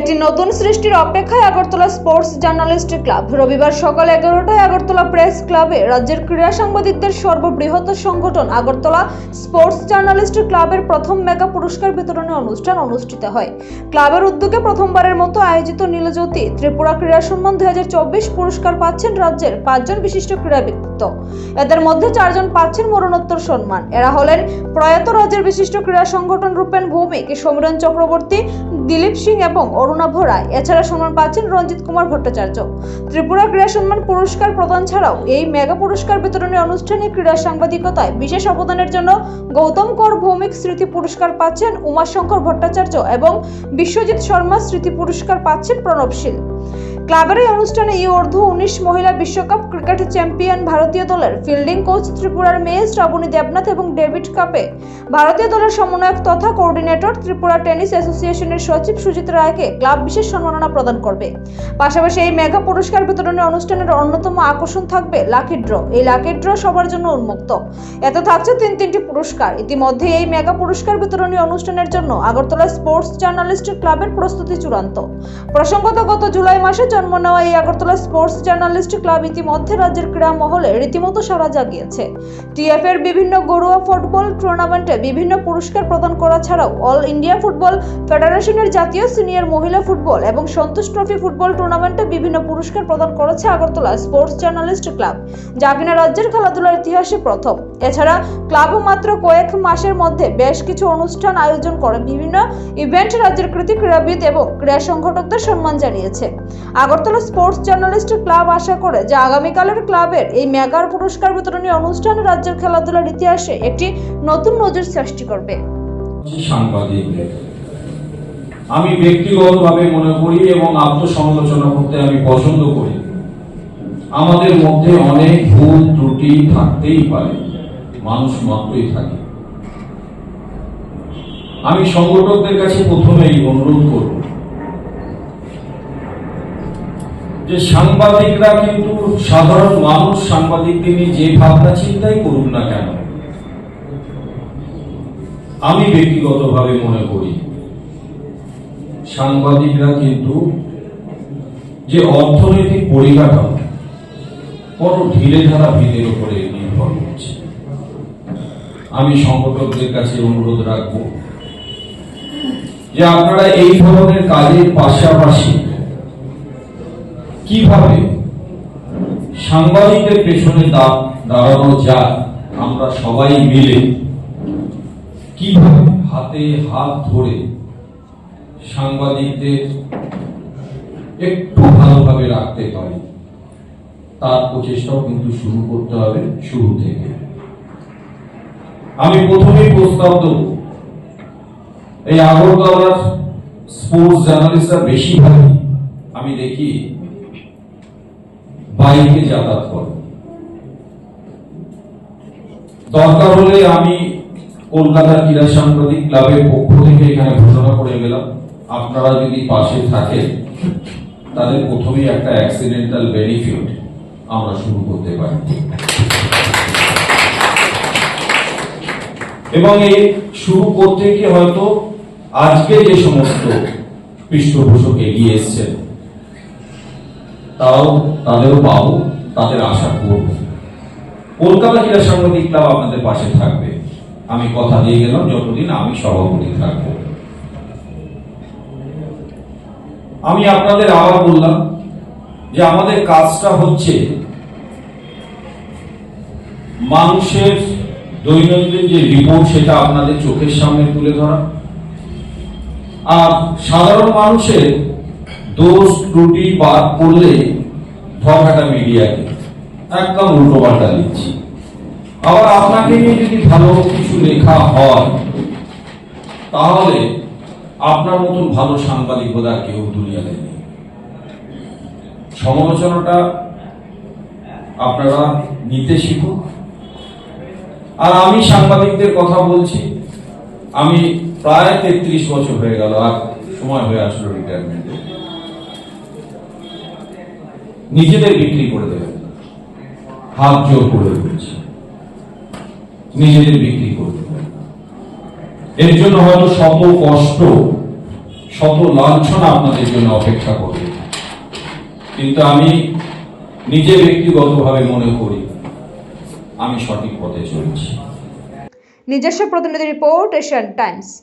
একটি নতুন সৃষ্টির অপেক্ষায় আগরতলা স্পোর্টস জার্নালিস্ট ক্লাব। রবিবার সকাল এগারোটায় আগরতলা প্রেস ক্লাবে রাজ্যের ক্রীড়া সাংবাদিকদের সর্ববৃহৎ সংগঠন আগরতলা স্পোর্টস জার্নালিস্ট ক্লাবের প্রথম মেগা পুরস্কার বিতরণী অনুষ্ঠান অনুষ্ঠিত হয়। ক্লাবের উদ্যোগে প্রথমবারের মতো আয়োজিত নীলজ্যোতি ত্রিপুরা ক্রীড়া সম্মান দুই হাজার চব্বিশ পুরস্কার পাচ্ছেন রাজ্যের পাঁচজন বিশিষ্ট ক্রীড়া ব্যক্তিত্ব এদের মধ্যে চারজন পাচ্ছেন মরণোত্তর সম্মান। এরা হলেন প্রয়াত রাজ্যের বিশিষ্ট ক্রীড়া সংগঠন রূপেন ভৌমিক সমীরণ চক্রবর্তী, দিলীপ সিং এবং অরুণাভ রায়। এছাড়া সম্মান পাচ্ছেন রঞ্জিত কুমার ভট্টাচার্য। ত্রিপুরা ক্রীড়া সম্মান পুরস্কার প্রদান ছাড়াও এই মেগা পুরস্কার বিতরণী অনুষ্ঠানে ক্রীড়া সাংবাদিকতায় বিশেষ অবদানের জন্য গৌতম কর ভৌমিক স্মৃতি পুরস্কার পাচ্ছেন উমাশঙ্কর ভট্টাচার্য এবং বিশ্বজিৎ শর্মা স্মৃতি পুরস্কার পাচ্ছেন প্রণবশীল ক্লাবের এই অনুষ্ঠানে এই অর্ধ উনিশ মহিলা বিশ্বকাপ ক্রিকেট চ্যাম্পিয়ন ভারতীয় দলের ফিল্ডিং কোচ ত্রিপুরার মেয়ে শ্রাবণী দেবনাথ এবং ডেভিড কাপে ভারতীয় দলের সমন্বয়ক তথা কোঅর্ডিনেটর ত্রিপুরা টেনিস অ্যাসোসিয়েশনের সচিব সুজিত রায়কে ক্লাব বিশেষ সম্মাননা প্রদান করবে। পাশাপাশি এই মেগা পুরস্কার বিতরণী অনুষ্ঠানের অন্যতম আকর্ষণ থাকবে লাকি ড্র। এই লাকি ড্র সবার জন্য উন্মুক্ত। এতে থাকছে তিন তিনটি পুরস্কার। ইতিমধ্যে এই মেগা পুরস্কার বিতরণী অনুষ্ঠানের জন্য আগরতলা স্পোর্টস জার্নালিস্ট ক্লাবের প্রস্তুতি চূড়ান্ত। প্রসঙ্গত গত জুলাই মাসে জন্ম নেওয়া এই আগরতলা স্পোর্টস জার্নালিস্ট ক্লাব ইতিমধ্যে রাজ্যের ক্রীড়া মহলে রীতিমতো সাড়া জাগিয়েছে। টিএফ এর বিভিন্ন ঘরোয়া ফুটবল টুর্নামেন্টে বিভিন্ন পুরস্কার প্রদান করা ছাড়াও অল ইন্ডিয়া ফুটবল ফেডারেশনের জাতীয় সিনিয়র মহিলা ফুটবল এবং সন্তোষ ট্রফি ফুটবল টুর্নামেন্টে বিভিন্ন পুরস্কার প্রদান করেছে আগরতলা স্পোর্টস জার্নালিস্ট ক্লাব, যা কিনা রাজ্যের খেলাধুলার ইতিহাসে প্রথম। এছাড়া ক্লাবও মাত্র কয়েক মাসের মধ্যে বেশ কিছু অনুষ্ঠান আয়োজন করে। বিভিন্ন ইভেন্ট রাজ্যের কৃতি ক্রীড়াবিদ এবং ক্রীড়া সংগঠকদের সম্মান জানিয়েছে। আগরতলা স্পোর্টস জার্নালিস্ট ক্লাব আশা করে যে আগামীকালের ক্লাবের এই মেগার পুরস্কার বিতরণী অনুষ্ঠান রাজ্যের খেলাধুলার ইতিহাসে একটি নতুন নজির সৃষ্টি করবে। আমি ব্যক্তিগতভাবে মনে করি এবং আত্মসমালোচনা করতে আমি পছন্দ করি। আমাদের মধ্যে অনেক ভুল ত্রুটি থাকতেই পারে, মানুষ মাত্রই থাকে। আমি সংগঠকদের কাছে প্রথমেই অনুরোধ করব যে সাংবাদিকরা কিন্তু সাধারণ মানুষ, সাংবাদিকদের নিয়ে যে ভাবনা চিন্তাই করুক না কেন, আমি ব্যক্তিগতভাবে মনে করি, সাংবাদিকরা কিন্তু যে অর্থনৈতিক পরিকাঠামো বড় ঢিলে ধারা ভিতের উপরে নির্ভর করছে। আমি সংগঠকদের কাছে অনুরোধ রাখব যে আপনারা এই ধরনের কাজের পাশাপাশি কীভাবে সাংবাদিকদের পেছনে দাঁড়ানো যায়, আমরা সবাই মিলে কীভাবে হাতে হাত ধরে সাংবাদিকদের একটু ভালোভাবে রাখতে পারি, তার প্রচেষ্টাও কিন্তু শুরু করতে হবে শুরু থেকে। আমি প্রথমেই প্রস্তাব দেব, এই আগরতলার স্পোর্টস জার্নালিস্টরা বেশিরভাগই আমি দেখি বাইকে যাতায়াত করে দরকার হলে আমি কলকাতা ক্রীড়া সাংবাদিক ক্লাবের পক্ষ থেকে এখানে ঘোষণা করে গেলাম। আপনারা যদি পাশে থাকেন, তাহলে প্রথমেই একটা অ্যাক্সিডেন্টাল বেনিফিট আমরা শুরু করতে পারি। এবং এই শুরু করতে গিয়ে হয়তো আজকে যে সমস্ত পৃষ্ঠপোষক এগিয়ে এসছেন তারাও তাদেরও পাবো তাদের আশা করব কলকাতা ক্রীড়া সাংবাদিক ক্লাব আপনাদের পাশে থাকবে। আমি কথা দিয়ে গেলাম, যতদিন আমি সভাপতি থাকব। আমি আপনাদের আবার বললাম যে আমাদের কাজটা হচ্ছে মানুষের দৈনন্দিন যে রিপোর্ট, সেটা আপনাদের চোখের সামনে তুলে ধরা। আর সাধারণ মানুষের দোষ ত্রুটি বাদ করলে ধকাটা মিডিয়াকে একদম উল্টো পাল্টা দিচ্ছি। আবার আপনাকে নিয়ে যদি ভালো কিছু লেখা হয়, তাহলে আপনার মতন ভালো সাংবাদিক বোধ আর কেউ দুনিয়াতে নেই সমালোচনাটা আপনারা নিতে শিখুন। আর আমি সাংবাদিকদের কথা বলছি, আমি প্রায় তেত্রিশ বছর হয়ে গেল, আর সময় হয়ে আসলো রিটায়ারমেন্টে নিজেদের বিক্রি করে দেবেন। হাত জোর করে বলছি। নিজেদের বিক্রি করে দেবেন। এর জন্য হয়তো শত কষ্ট, শত লাঞ্ছনা আপনাদের জন্য অপেক্ষা করবে। কিন্তু আমি নিজে ব্যক্তিগতভাবে মনে করি, আমি সঠিক পথে চলছি। নিজস্ব প্রতিনিধি রিপোর্ট, এশিয়ান টাইমস।